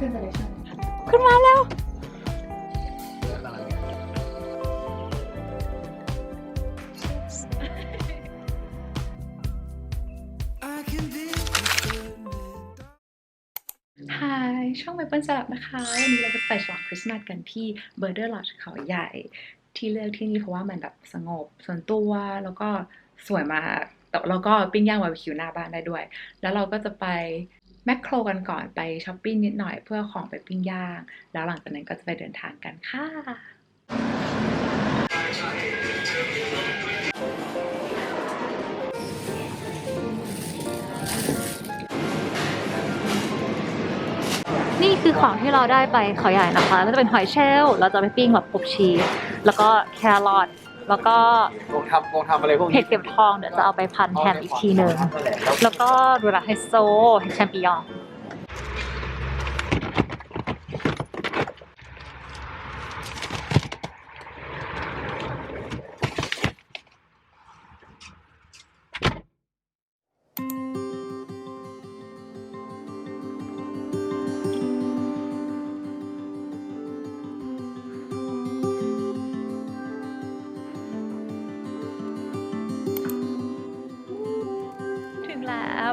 ขึ้นไปเลยใช่ไหมขึ้นมาแล้ว ฮายช่องไมเปิลสลับนะคะ วันนี้เราจะไปฉลองคริสต์มาสกันที่เบอร์เดอร์ลอดเขาใหญ่ ที่เลือกที่นี่เพราะว่ามันแบบสงบส่วนตัวแล้วก็สวยมากแต่แล้วก็ปิ้งย่างบาร์บีคิวหน้าบ้านได้ด้วย แล้วเราก็จะไป แมคโครกันก่อนไปช้อปปิ้งนิดหน่อยเพื่อของไปปิ้งย่าง แล้วหลังจากนั้นก็จะไปเดินทางกันค่ะนี่คือของที่เราได้ไปเขาใหญ่นะคะก็จะเป็นหอยเชลล์เราจะไปปิ้งแบบอบชีสแล้วก็แครอท แล้วก็วงทำวงทำอะไรพวกนี้เห็ดเข็มทองเดี๋ยวจะเอาไปพันแฮมอีกทีหนึ่งแล้วก็ดูราไฮโซเห็ดแชมปิญอง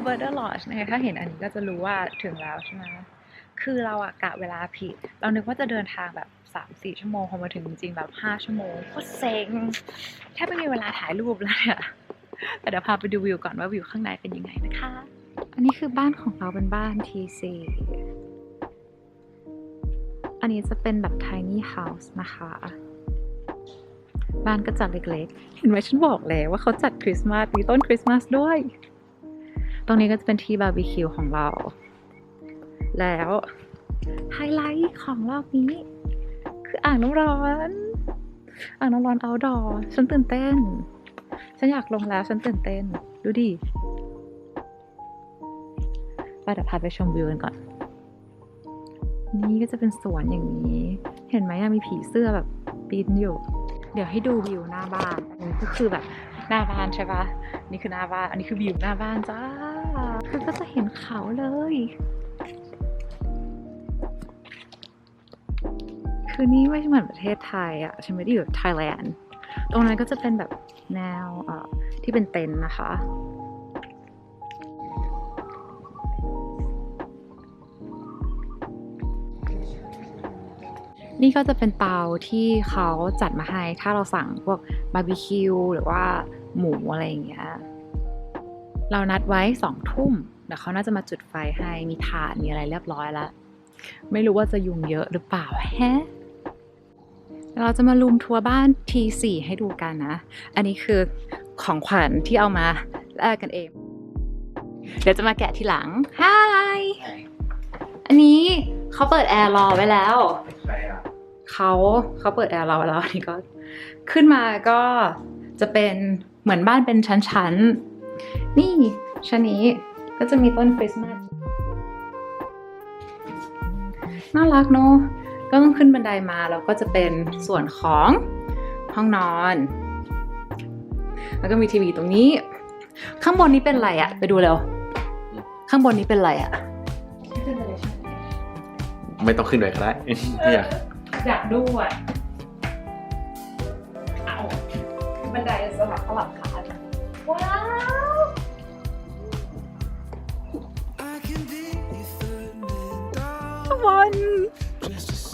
งแล้วเบอร์เดอร์ลอ e นะคะถ้าเห็นอันนี้ก็จะรู้ว่าถึงแล้วใช่ไหมคือเราอะกะเวลาผิด เรานึกว่าจะเดินทางแบบ3-4ชั่วโมงพอมาถึงจริงๆแบบ5ชั่วโมงโคตรเซ็งแทบไม่มีเวลาถ่ายรูปเลยอะแต่เดี๋ยวพาไปดูวิวก่อนว่าวิวข้างในเป็นยังไงนะคะ อันนี้คือบ้านของเราเป็นบ้าน T4 อันนี้จะเป็นแบบ tiny house นะคะ บ้านก็จัดเล็กๆ เห็นไหมฉันบอกแล้วว่าเขาจัดคริสต์มาสมีต้นคริสต์มาสด้วย ตรงนี้ก็จะเป็นที่บาร์บีคิวของเรา แล้วไฮไลท์ของรอบนี้ คืออ่างน้ำร้อน อ่างน้ำร้อนเอาดอฉันตื่นเต้น ฉันอยากลงแล้วฉันตื่นเต้น ดูดิไปเดี๋ยวพาไปชมวิวกันก่อน นี่ก็จะเป็นสวนอย่างนี้ เห็นไหมมีผีเสื้อแบบปีนอยู่ เดี๋ยวให้ดูวิวหน้าบ้าน อันนี้ก็คือแบบหน้าบ้านใช่ปะนี่คือหน้าบ้าน อันนี้คือวิวหน้าบ้านจ้า คือก็จะเห็นเขาเลย คือนี่ไม่เหมือนประเทศไทยอะฉันไม่ได้อยู่ไทยแลนด์ ตรงนั้นก็จะเป็นแบบแนวที่เป็นเต็นท์นะคะนี่ก็จะเป็นเตาที่เขาจัดมาให้ ถ้าเราสั่งพวกบาร์บีคิวหรือว่าหมูอะไรอย่างเงี้ย เรานัดไว้สองทุ่มเดี๋ยวเขาน่าจะมาจุดไฟให้มีถ่านมีอะไรเรียบร้อยแล้ว ไม่รู้ว่าจะยุงเยอะหรือเปล่าแฮะเราจะมาลุมทัวร์บ้าน T4 ให้ดูกันนะ อันนี้คือของขวัญที่เอามาแลกกันเอง เดี๋ยวจะมาแกะทีหลังฮายอันนี้เขาเปิดแอร์รอไว้แล้วเขาเขาเปิดแอร์เราแล้วอันนี้ก็ ขึ้นมาก็จะเป็นเหมือนบ้านเป็นชั้นๆ นี่ชั้นนี้ก็จะมีต้นคริสต์มาสน่ารักเนอะก็ต้องขึ้นบันไดมาแล้วก็จะเป็นส่วนของห้องนอน แล้วก็มีทีวีตรงนี้ ข้างบนนี้เป็นอะไรอะไปดูเร็ว ข้างบนนี้เป็นอะไรอะขึ้นไปเลยใช่ไหมไม่ต้องขึ้นเลยก็ได้ไม่อยากอยากดูอะเอาบันไดสลับสลับขาว้าว บอล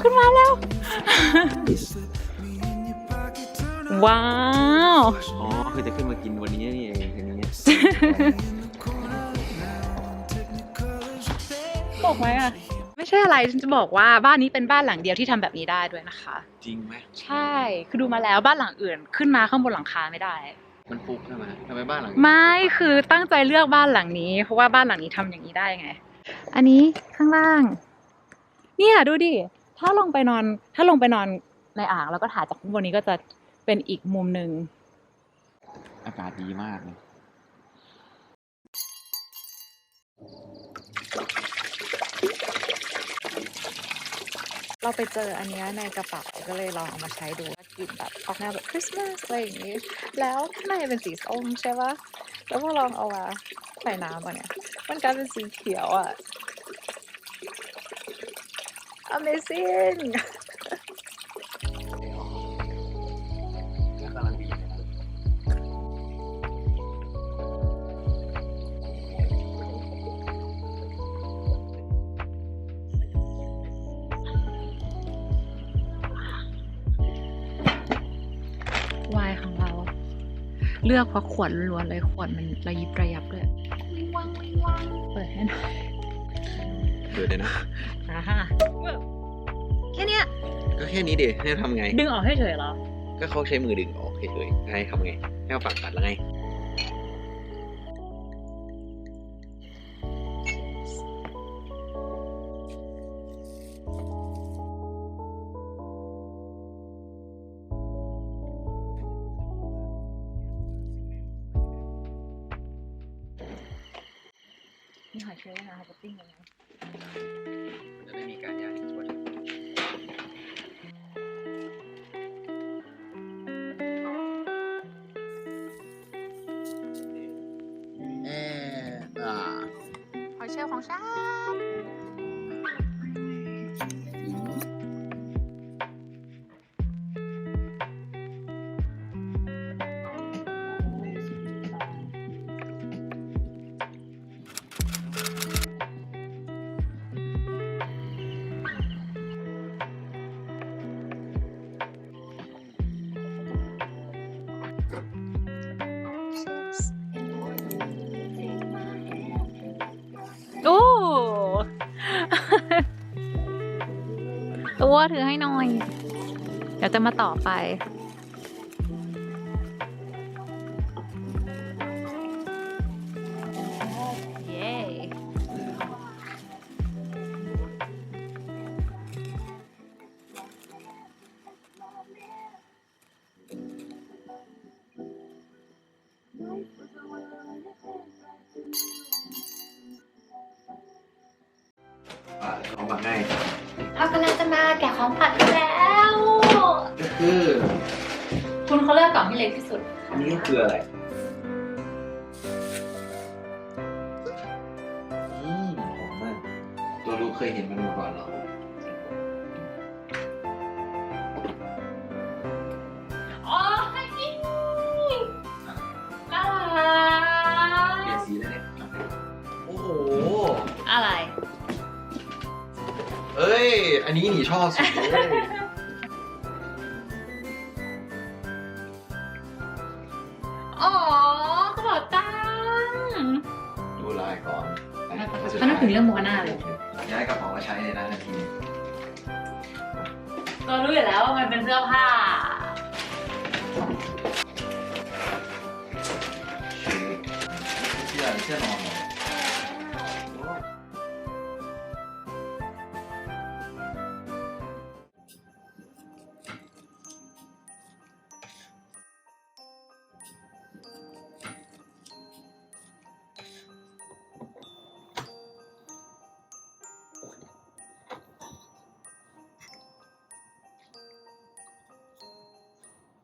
ขึ้นมาแล้ว ว้าว อ๋อ คือจะขึ้นมากินวันนี้นี่เองทีนี้บอกไหมอะ ไม่ใช่อะไรฉันจะบอกว่าบ้านนี้เป็นบ้านหลังเดียวที่ทำแบบนี้ได้ด้วยนะคะ จริงไหมใช่ คือดูมาแล้วบ้านหลังอื่นขึ้นมาข้างบนหลังคาไม่ได้ มันฟุกใช่ไหมทำไมบ้านหลังไม่คือตั้งใจเลือกบ้านหลังนี้ เพราะว่าบ้านหลังนี้ทำอย่างนี้ได้ไง อันนี้ข้างล่าง เนี่ยดูดิ ถ้าลงไปนอน ถ้าลงไปนอนในอ่างแล้วก็ถ่ายจากข้างบนนี้ก็จะเป็นอีกมุมหนึ่ง อากาศดีมากเลย เราไปเจออันเนี้ยในกระเป๋าก็เลยลองเอามาใช้ดูว่ากลิ่นแบบออกแนวแบบคริสต์มาสอะไรอย่างนี้ แล้วข้างในเป็นสีส้มใช่ปะแล้วพอลองเอามาใส่น้ำอะเนี่ย มันกลายเป็นสีเขียวอะ Amazing กำลังดีเลยนะไวน์ของเรา เลือกเพราะขวดล้วนๆเลยขวดมันระยิบระยับเลยเปิดให้หน่อย เดี๋ยวเดี๋ยวนะ อ่าแค่เนี้ยก็แค่นี้เดี๋ยวให้ทำไง ดึงออกให้เฉยเหรอ ก็เขาใช้มือดึงออกเฉยๆให้ทำไง ให้เอาปากตัดแล้วไงมีหอยเชลล์นะคะจะปิ้งเลยนะ จะไม่มีการย่างทั่วเอออ่าหอยเชลล์ของฉัน ตัวถือให้หน่อย เดี๋ยวจะมาต่อไปเอามาง่าย เรากำลังจะมาแกะของขวัญกันแล้ว ก็คือคุณเขาเลือกกล่องที่เล็กที่สุดอันนี้คืออะไรอืมหอมมาก ตัวรู้เคยเห็นมันมาก่อนเหรออ๋ อ้ยอันนี้หนีชอบสุดเลยอ๋อกระเป๋าตังค์ดูลายก่อนเขานึกถึงเรื่องโมกาน่าเลย ย้ายกระเป๋ามาใช้ในร้านนาทีก็รู้อยู่แล้วว่ามันเป็นเสื้อผ้า